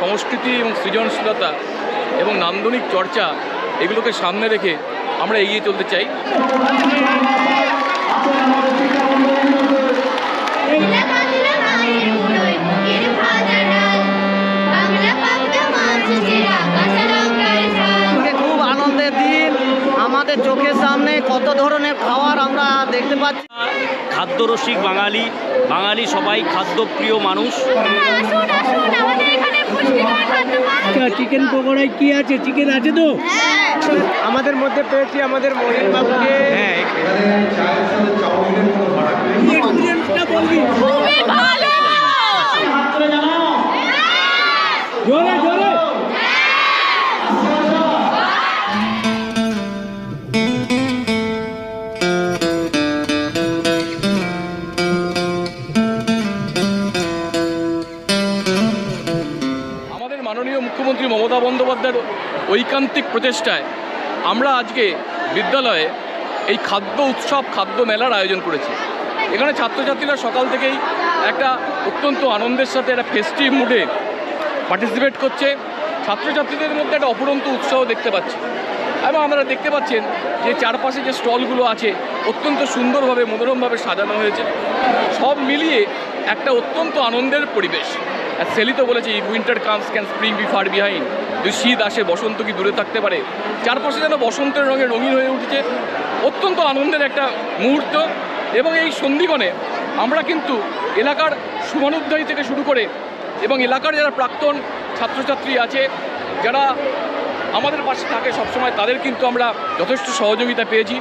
সংস্কৃতি এবং সৃজনশীলতা এবং নান্দনিক চর্চা এগুলোকে সামনে রেখে আমরা এগিয়ে চলতে চাই। খুব আনন্দের দিন। আমাদের চোখের সামনে কত ধরনের খাবার আমরা দেখতে পাচ্ছি। খাদ্যরসিক বাঙালি। বাঙালি সবাই খাদ্যপ্রিয় মানুষ আসুন আসুন আমাদের এখানে পুষ্টিকর খাদ্য পান চিকেন পকোড়ায় কি আছে? চিকেন আছে তো? আমাদের মধ্যে পেয়েছি আমাদের মহিন বাবুকে। হ্যাঁ। বলবি? মাননীয় মুখ্যমন্ত্রী মমতা বন্দ্যোপাধ্যায়ের ঐকান্তিক প্রচেষ্টায় আমরা আজকে বিদ্যালয়ে এই খাদ্য উৎসব, খাদ্য মেলার আয়োজন করেছি। এখানে ছাত্রছাত্রীরা সকাল থেকেই একটা অত্যন্ত আনন্দের সাথে, একটা ফেস্টিভ মুডে পার্টিসিপেট করছে। ছাত্রছাত্রীদের মধ্যে একটা অপরন্ত উৎসাহ দেখতে পাচ্ছি। এবং আপনারা দেখতে পাচ্ছেন যে চারপাশে যে স্টলগুলো আছে, অত্যন্ত সুন্দরভাবে, মনোরমভাবে সাজানো হয়েছে। সব মিলিয়ে একটা অত্যন্ত আনন্দের পরিবেশ। আর সেলি তো বলেছে winter comes can spring be far behind যদি শীত আসে, বসন্ত কি দূরে থাকতে পারে? চারপাশে যেন বসন্তের রঙে রঙিন হয়ে উঠেছে, অত্যন্ত আনন্দের একটা মুহূর্ত। এবং এই সন্ধিগণে আমরা কিন্তু এলাকার শুভানুধ্যায়ী থেকে শুরু করে এবং এলাকার যারা প্রাক্তন ছাত্রছাত্রী আছে, যারা আমাদের পাশে থাকে সবসময়, তাদের কিন্তু আমরা যথেষ্ট সহযোগিতা পেয়েছি।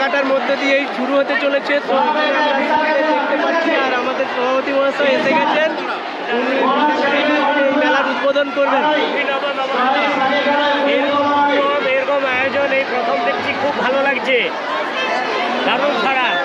কাটার মধ্যে দিয়েই শুরু হতে চলেছে। তো দেখতে পাচ্ছি আর আমাদের সভাপতি মহাশয় এসে গেছেন। মেলার উদ্বোধন করবেন। এরকম এরকম আয়োজন এই প্রথম দেখছি খুব ভালো লাগছে। দারুণ খারাপ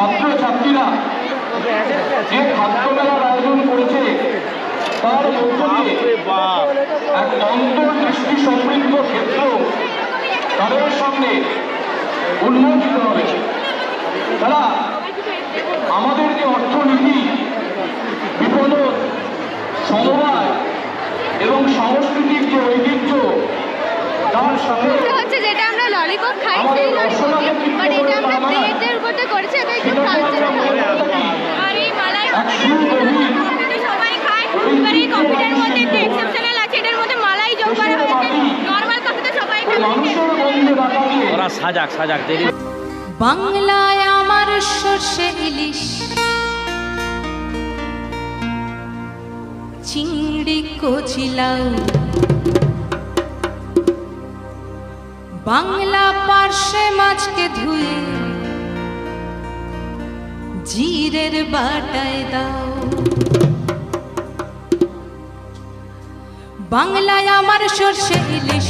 ছাত্রছাত্রীরা যে খাদ্য মেলার আয়োজন করেছে তার মধ্য দিয়ে এক অন্তর্দৃষ্টি সমৃদ্ধ ক্ষেত্র তাদের সামনে উন্মোচিত হবে। তারা আমাদের যে অর্থনীতি বিপণন সমবায় এবং সাংস্কৃতিক যে ঐতিহ্য তার সাথে হচ্ছে যেটা আমরা ললিপপ খাই সেই ললিপপ বাট এটা আমরা ব্রেডের উপরে করেছি এটা একটু কালচারাল আর এই মালাই কফিটা সবাই খায় এবার এই কফিটার মধ্যে একটু এক্সেপশনাল আছে এটার মধ্যে মালাই যোগ করা হয়েছে নর্মাল কফি তো সবাই খায় মানুষের গন্ধে বাতাসে ওরা সাজাক সাজাক দেরি বাংলায় আমার সর্ষে ইলিশ। চিংড়ি কচিলাও বাংলা পার্শ্বে মাছকে ধুয়ে জিরের বাটায় দাও। বাংলায় আমার সর্ষে ইলিশ।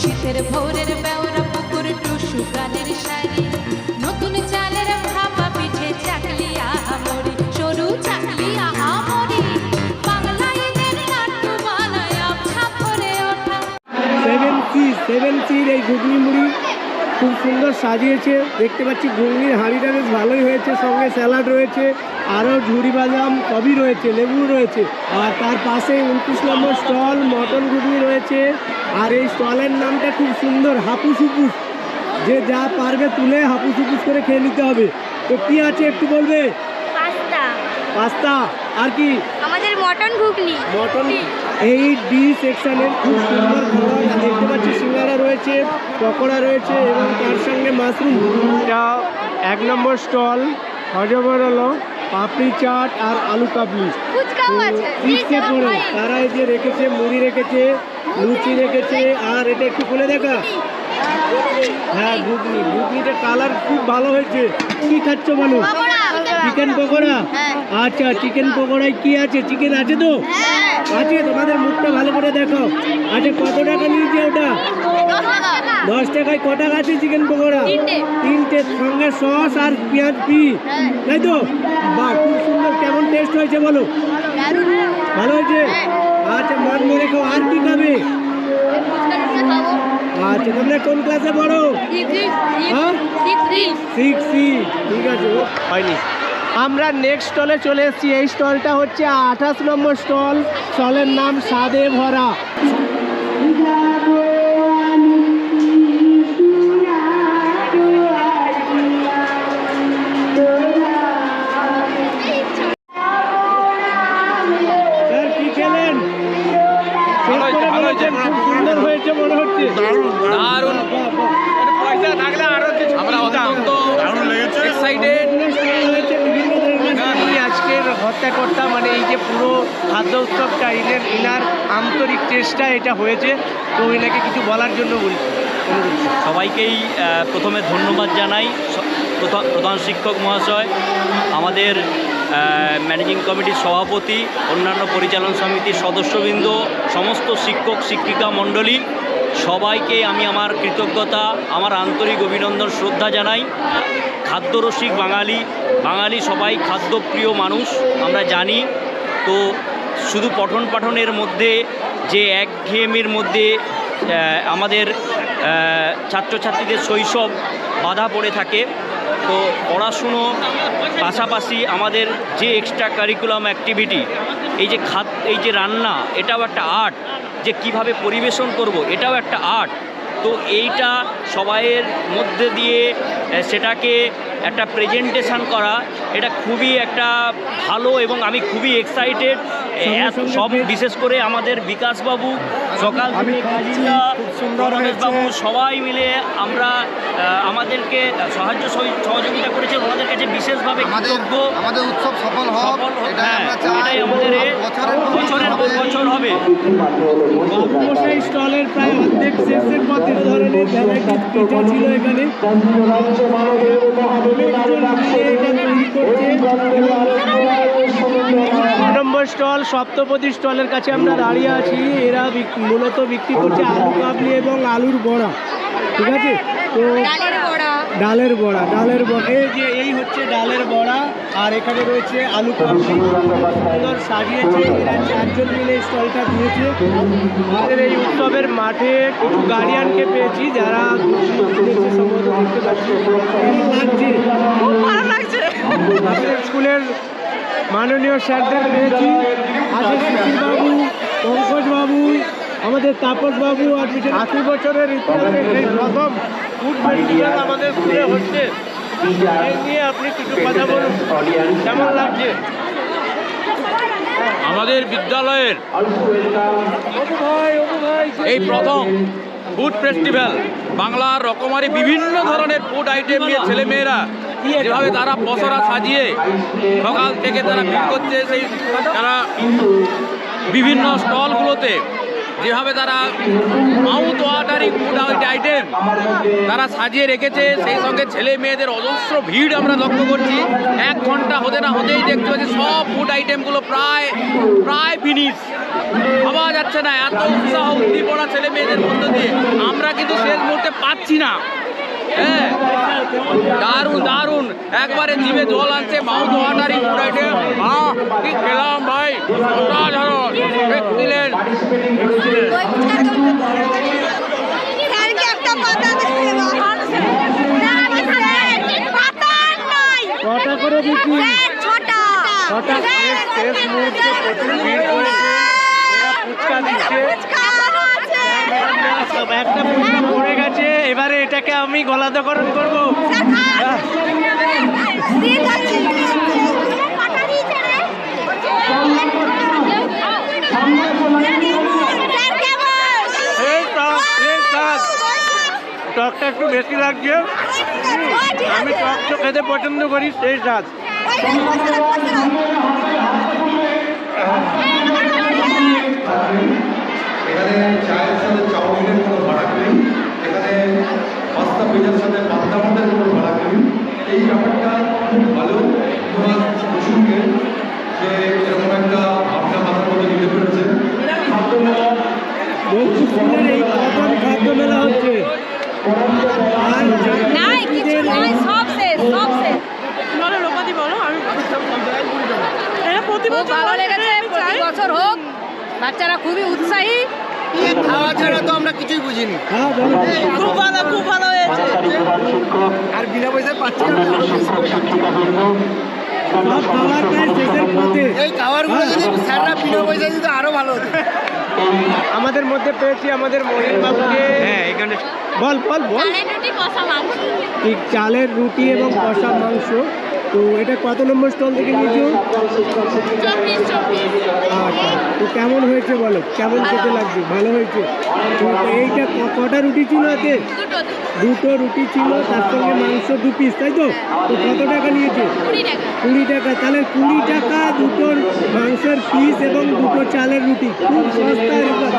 শীতের ভোরের বেওরা পুকুর, টুসু গানের শাড়ি নতুন চালের ভাপা পিঠে চাকলিয়া মরি। সরু চাকলিয়া মরি। সেভেন সি, সেভেন সির এই ঘুগনি মুড়ি খুব সুন্দর সাজিয়েছে। দেখতে পাচ্ছি ঘুগনির হাঁড়িটা বেশ ভালোই হয়েছে সঙ্গে স্যালাড রয়েছে আরও ঝুড়ি বাদাম সবই রয়েছে লেবু রয়েছে। আর তার পাশে উনত্রিশ নম্বর স্টল মটন ঘুগনি রয়েছে। আর এই স্টলের নামটা খুব সুন্দর হাপুস হুপুস। যে যা পারবে তুলে হাপুস হুপুস করে খেয়ে নিতে হবে। তো কী আছে একটু বলবে? পাস্তা। পাস্তা। আর কি? আমাদের মটন ঘুগনি। মটন এই ডি সেকশনের খুব সুন্দর খাবার। দেখতে পাচ্ছি সিঙ্গারা রয়েছে পকোড়া রয়েছে এবং তার সঙ্গে মাশরুম। এটা এক নম্বর স্টল হজবর হলো পাপড়ি চাট আর আলু কাবলি। পিসে পড়ে তারা এই যে রেখেছে মুড়ি রেখেছে লুচি রেখেছে আর এটা একটু খুলে দেখা। হ্যাঁ ঘুগনি। ঘুগনিটা কালার খুব ভালো হয়েছে। কি খাচ্ছ বলো? চিকেন পকোড়া? হ্যাঁ। আচ্ছা চিকেন পকোড়ায় কি আছে? চিকেন আছে তো? হ্যাঁ। আছে তোমাদের মুখটা ভালো করে দেখো। আচ্ছা কত টাকা নিয়েছে ওটা? দশ টাকায় ক টাকা আছে চিকেন পকোড়া? তিনটে। তিনটে সঙ্গে সস আর পেঁয়াজ ফ্রি হ্যাঁ। তাই তো? বাহ খুব সুন্দর। কেমন টেস্ট হয়েছে বলো? ভালো হয়েছে? হ্যাঁ। আচ্ছা মন মনে খাও। আর কি খাবে? আচ্ছা তোমরা কোন ক্লাসে পড়ো? হ্যাঁ? সিক্স সি ঠিক আছে। হয়নি। আমরা নেক্সট স্টলে চলে এসেছি। এই স্টলটা হচ্ছে আঠাশ নম্বর স্টল স্টলের নাম সাদে ভরা চেষ্টা এটা হয়েছে, তো এনাকে কিছু বলার জন্য অনুরোধ। সবাইকেই প্রথমে ধন্যবাদ জানাই প্রধান শিক্ষক মহাশয়, আমাদের ম্যানেজিং কমিটির সভাপতি, অন্যান্য পরিচালন সমিতির সদস্যবৃন্দ, সমস্ত শিক্ষক, শিক্ষিকা মণ্ডলী, সবাইকে আমি আমার কৃতজ্ঞতা, আমার আন্তরিক অভিনন্দন, শ্রদ্ধা জানাই খাদ্যরসিক বাঙালি বাঙালি সবাই খাদ্যপ্রিয় মানুষ, আমরা জানি তো শুধু পঠন পাঠনের মধ্যে যে একঘেয়েমির মধ্যে আমাদের ছাত্রছাত্রীদের শৈশব বাধা পড়ে থাকে। তো পড়াশুনো পাশাপাশি আমাদের যে এক্সট্রা কারিকুলাম অ্যাক্টিভিটি এই যে খাদ, এই যে রান্না, এটাও একটা আর্ট যে কীভাবে পরিবেশন করব, এটাও একটা আর্ট তো এইটা সবাইয়ের মধ্যে দিয়ে সেটাকে একটা প্রেজেন্টেশন করা, এটা খুবই একটা ভালো এবং আমি খুবই এক্সাইটেড সব বিশেষ করে আমাদের বিকাশবাবু সকাল থেকে কাজিদা বাবু সবাই মিলে আমরা আমাদেরকে সাহায্য সহযোগিতা করেছে। ওনাদের কাছে বিশেষভাবে কৃতজ্ঞ। আমাদের উৎসব সফল হোক এটাই হ্যাঁ, আমাদের বছরের পর বছরের পর হবে। বছর হবে। স্টলের প্রায় অর্ধেক শেষের পথে ধরনের ভ্যারাইটিস পিঠা ছিল এখানে। অনেকজন করছে। স্টল সপ্তপদী স্টলের কাছে আমরা দাঁড়িয়ে আছি। এরা মূলত বিক্রি করছে আলু কাবলি এবং আলুর বড়া। ঠিক আছে? তো ডালের বড়া। ডালের বড়া এই যে এই হচ্ছে ডালের বড়া আর এখানে রয়েছে আলু কাবলি। সুন্দর সাজিয়েছে এরা চারজন মিলে স্টলটা দিয়েছে। আমাদের এই উৎসবের মাঠে কিছু গার্ডিয়ানকে পেয়েছি যারা সম্ভবত দেখতে পাচ্ছি লাগছে। স্কুলের মাননীয় স্যারদের পেয়েছি। সুশীল বাবু পঙ্কজ বাবু আমাদের তাপস বাবু আর আশি বছরের ইতিহাসে এই প্রথম ফুড ফেস্টিভ্যাল আমাদের স্কুলে হচ্ছে। এই নিয়ে আপনি কিছু কথা বলুন। কেমন লাগছে? আমাদের বিদ্যালয়ের এই প্রথম ফুড ফেস্টিভ্যাল বাংলার রকমারি বিভিন্ন ধরনের ফুড আইটেম নিয়ে ছেলেমেয়েরা যেভাবে তারা পসরা সাজিয়ে সকাল থেকে তারা ভিড় করছে, সেই তারা বিভিন্ন স্টলগুলোতে যেভাবে তারা মাউথ ওয়াটারিং ফুড আইটেম তারা সাজিয়ে রেখেছে, সেই সঙ্গে ছেলে মেয়েদের অজস্র ভিড় আমরা লক্ষ্য করছি। এক ঘণ্টা হতে না হতেই দেখতে পাচ্ছি সব ফুড আইটেমগুলো প্রায় প্রায় ফিনিশ ভাবা যাচ্ছে না, এত উৎসাহ, উদ্দীপনা ছেলে মেয়েদের মধ্য দিয়ে। আমরা কিন্তু শেষ মুহূর্তে পাচ্ছি না। হ্যাঁ দারুণ দারুণ একবারে জিভে জল আনছে মাউথ ওয়াটারিং পুরাইটে কি খেলাম ভাই অসাধারণ এক্সিলেন্ট স্যারকে একটা পাতা দিতে পাতা নাই কটা করে বিক্রি ছটা ছটা শেষ শেষ মুহূর্তে প্রচুর ভিড় করেছে ফুচকা দিচ্ছে একটা ফুচকা পড়ে গেছে এবারে এটাকে আমি গলাধকরণ করব। টকটা একটু বেশি লাগছে। আমি টক তো খেতে পছন্দ করি সেই স্বাদ এখানে চায়ের সাথে চাউমিনের কোনো ভাড়া নেই। এখানে পাস্তা পিজার সাথে পাস্তা ভাতের কোনো ভাড়া নেই। এই ব্যাপারটা খুব ভালো। তোমার প্রসঙ্গে যে এরকম একটা ভাবনা মাথার মধ্যে নিতে পেরেছে। এই প্রথম খাদ্য মেলা হচ্ছে। আর কিছু নাই সব শেষ সব শেষ। খুব ভালো লেগেছে প্রতি বছর বাচ্চারা খুবই উৎসাহী। খাওয়া ছাড়া তো আমরা কিছুই বুঝিনি। হ্যাঁ বলো খুব ভালো খুব ভালো হয়েছে। আর বিনা পয়সায় পাচ্ছি এই খাবারগুলো যদি স্যাররা বিনা দিত আরও ভালো হতো। আমাদের মধ্যে পেয়েছি আমাদের মহিন বাবুকে। হ্যাঁ এখানে বল বল বল। চালের রুটি এবং কষা মাংস। তো এটা কত নম্বর স্টল থেকে নিয়েছো? আচ্ছা তো কেমন হয়েছে বলো? কেমন খেতে লাগছে? ভালো হয়েছে? তো এইটা কটা রুটি ছিল এতে দুটো রুটি ছিল তার সঙ্গে মাংস দু পিস তাই তো? তো কত টাকা নিয়েছে? কুড়ি টাকা। তাহলে কুড়ি টাকা দুটো মাংসের পিস এবং দুটো চালের রুটি। খুব সস্তা এরকম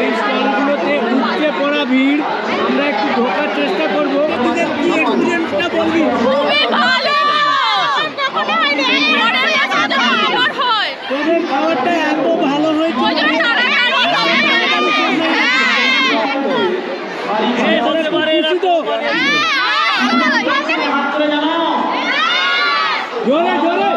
এই স্টলগুলোতে উপচে পড়া ভিড় আমরা একটু ঢোকার চেষ্টা করব তোদের কি এক্সপিরিয়েন্সটা বলবি খুবই ভালো মনে হয় না মনের কাছে তো আমার হয় তোদের খাবারটা এত ভালো হয়েছে ওই জন্য তাড়াতাড়ি এ হতে পারে খুশি তো জোরে জোরে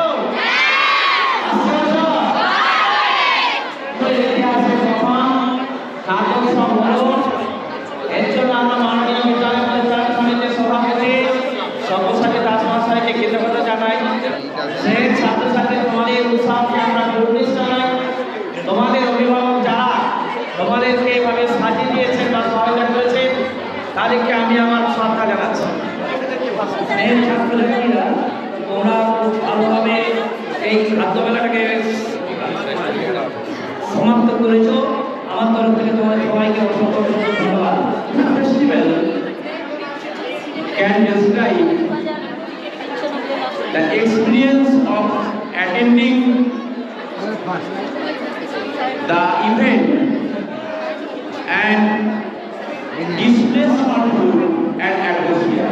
এর জন্য আমরা মাননীয় বিদ্যালয় পরিচালন সমিতির সভাপতি সর্বসাথী দাস মহাশয়কে কৃতজ্ঞতা জানাই সেই ছাত্রছাত্রী তোমাদের উৎসাহকে আমরা গুরুত্ব জানাই তোমাদের অভিভাবক যারা তোমাদেরকে এভাবে সাজিয়ে দিয়েছেন বা সহায়তা করেছেন তাদেরকে আমি আমার শ্রদ্ধা জানাচ্ছি স্নেহের ছাত্রছাত্রীরা তোমরা খুব ভালোভাবে এই খাদ্য মেলাটাকে সমাপ্ত করেছ আমার তরফ থেকে তোমাদের সবাইকে অসংখ্য অসংখ্য ধন্যবাদ festival can describe the experience of attending the event and displays on food and atmosphere.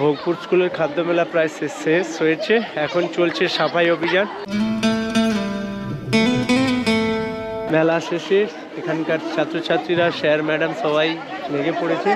Bhogpur স্কুলের খাদ্য মেলা প্রায় শেষ হয়েছে এখন চলছে সাফাই অভিযান মেলা শেষে এখানকার ছাত্রছাত্রীরা স্যার ম্যাডাম সবাই লেগে পড়েছে।